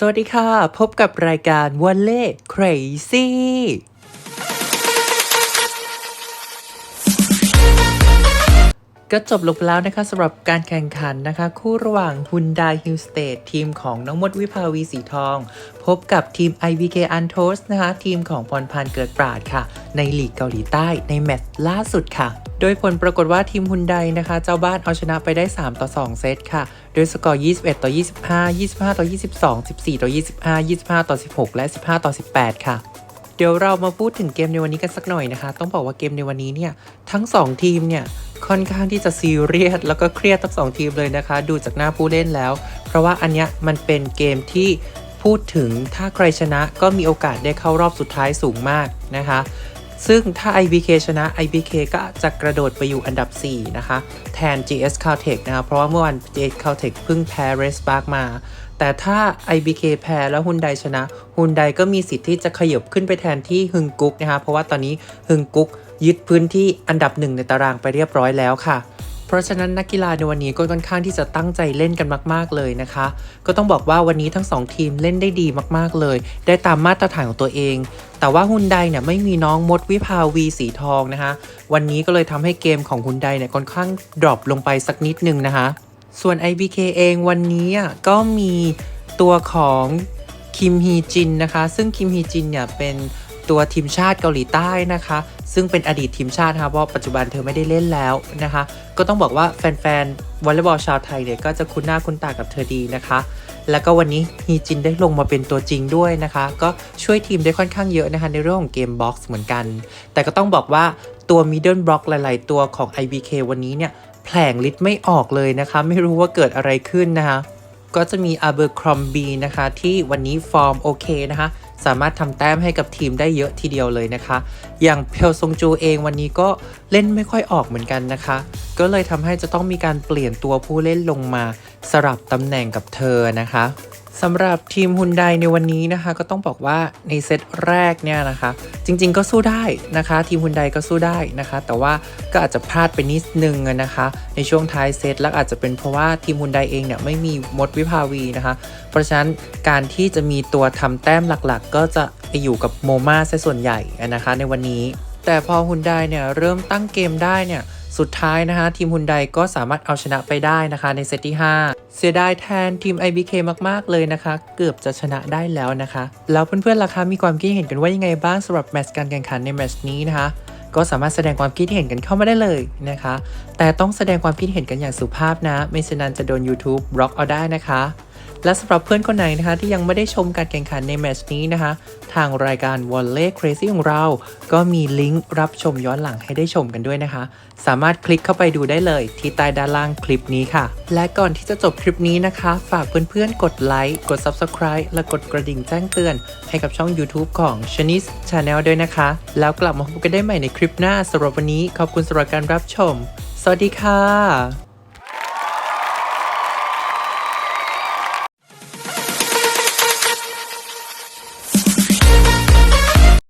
สวัสดีค่ะ พบกับรายการวันเล่ Crazy ก็จบลงแล้วนะคะสำหรับการแข่งขันนะคะ คู่ระหว่าง Hyundai h i l l State ทีมของน้องมดวิภาวีสีทอง พบกับทีม IVK Antos นะคะ ทีมของพรพันธ์เกิดปราดค่ะ ในลีกเกาหลีใต้ในแมตช์ล่าสุดค่ะ โดยผลปรากฏว่าทีมฮุนไดนะคะ เจ้าบ้านเอาชนะไปได้ 3 ต่อ 2 เซตค่ะ โดยสกอร์ 21 ต่อ 25 25 ต่อ 22 14 ต่อ 25 25 ต่อ 16 และ 15 ต่อ 18 ค่ะ เดี๋ยวเรามาพูดถึงเกมในวันนี้กันสักหน่อยนะคะ ต้องบอกว่าเกมในวันนี้เนี่ยทั้ง 2 ทีมเนี่ยค่อนข้างที่จะซีเรียสแล้วก็เครียดทั้งสองทีมเลยนะคะ ดูจากหน้าผู้เล่นแล้ว เพราะว่าอันเนี้ยมันเป็นเกมที่พูดถึงถ้าใครชนะก็มีโอกาสได้เข้ารอบสุดท้ายสูงมากนะคะ ซึ่งถ้า IBK ชนะ IBK ก็จะกระโดดไปอยู่อันดับ 4 นะคะ แทน GS Caltech นะคะ เพราะว่าเมื่อวาน GS Caltech เพิ่งแพ้ r e s p a r k มา แต่ถ้า IBK แพ้แล้วฮุนไดชนะฮุนไดก็มีสิทธิ์ที่จะขยบขึ้นไปแทนที่ฮึงกุกนะคะ เพราะว่าตอนนี้ฮึงกุกยึดพื้นที่อันดับหนึ่งในตารางไปเรียบร้อยแล้วค่ะ เพราะฉะนั้นนักกีฬาในวันนี้ก็ค่อนข้างที่จะตั้งใจเล่นกันมาก ๆเลยนะคะ ก็ต้องบอกว่าวันนี้ทั้ง 2 ทีมเล่นได้ดีมากๆเลย ได้ตามมาตรฐานของตัวเอง แต่ว่าฮุนไดเนี่ยไม่มีน้องมดวิภาวีสีทองนะคะ วันนี้ก็เลยทำให้เกมของฮุนไดเนี่ยค่อนข้างดรอปลงไปสักนิดนึงนะคะ ส่วน IBK เองวันนี้ก็มีตัวของคิมฮีจินนะคะ ซึ่งคิมฮีจินเนี่ยเป็น ตัวทีมชาติเกาหลีใต้นะคะ ซึ่งเป็นอดีตทีมชาตินะคะเพราะปัจจุบันเธอไม่ได้เล่นแล้วนะคะ ก็ต้องบอกว่าแฟนๆวอลเลย์บอลชาวไทยเนี่ยก็จะคุ้นหน้าคุ้นตากับเธอดีนะคะ แล้วก็วันนี้ฮีจินได้ลงมาเป็นตัวจริงด้วยนะคะ ก็ช่วยทีมได้ค่อนข้างเยอะนะคะในเรื่องของเกมบ็อกซ์เหมือนกัน แต่ก็ต้องบอกว่าตัวมิดเดิลบล็อกหลาย ๆ ตัวของ IBK วันนี้เนี่ยแผลงฤทธิ์ไม่ออกเลยนะคะ ไม่รู้ว่าเกิดอะไรขึ้นนะคะก็จะมี a b e r c r o m b y นะคะ ที่วันนี้ฟอร์มโอเคนะคะ สามารถทำแต้มให้กับทีมได้เยอะทีเดียวเลยนะคะ อย่างเพลซงจูเองวันนี้ก็เล่นไม่ค่อยออกเหมือนกันนะคะ ก็เลยทำให้จะต้องมีการเปลี่ยนตัวผู้เล่นลงมาสลับตำแหน่งกับเธอนะคะ สำหรับทีมฮุนไดในวันนี้นะคะก็ต้องบอกว่าในเซตแรกเนี่ยนะคะ จริงๆก็สู้ได้นะคะ ทีมฮุนไดก็สู้ได้นะคะ แต่ว่าก็อาจจะพลาดไปนิดนึงนะคะ ในช่วงท้ายเซตแล้วอาจจะเป็นเพราะว่าทีมฮุนไดเองเนี่ยไม่มีมดวิภาวีนะคะ เพราะฉะนั้นการที่จะมีตัวทำแต้มหลักๆ ก็จะไปอยู่กับโมมาซะส่วนใหญ่นะคะ ในวันนี้ แต่พอฮุนไดเนี่ยเริ่มตั้งเกมได้เนี่ยสุดท้ายนะคะทีมฮุนไดก็สามารถเอาชนะไปได้นะคะในเซตที่ 5 เสียดายแทนทีม IBK มาก ๆ เลยนะคะ เกือบจะชนะได้แล้วนะคะ แล้วเพื่อนๆล่ะคะมีความคิดเห็นกันว่ายังไงบ้างสำหรับแมตช์การแข่งขันในแมตช์นี้นะคะ ก็สามารถแสดงความคิดเห็นกันเข้ามาได้เลยนะคะ แต่ต้องแสดงความคิดเห็นกันอย่างสุภาพนะ ไม่เช่นนั้นจะโดน YouTube บล็อกเอาได้นะคะ และสำหรับเพื่อนคนไหนนะคะที่ยังไม่ได้ชมการแข่งขันในแมตช์นี้นะคะ ทางรายการ w a l l e y Crazy ของเรา ก็มีลิงก์รับชมย้อนหลังให้ได้ชมกันด้วยนะคะ สามารถคลิกเข้าไปดูได้เลยที่ใต้ด้านล่างคลิปนี้ค่ะ และก่อนที่จะจบคลิปนี้นะคะ ฝากเพื่อนๆกดไลค์กด Subscribe และกดกระดิ่งแจ้งเตือน ให้กับช่อง YouTube ของ Shanice Channel ด้วยนะคะ แล้วกลับมาพบกันได้ใหม่ในคลิปหน้าสำหรับวันนี้ขอบคุณสำหรับการรับชม สวัสดีค่ะ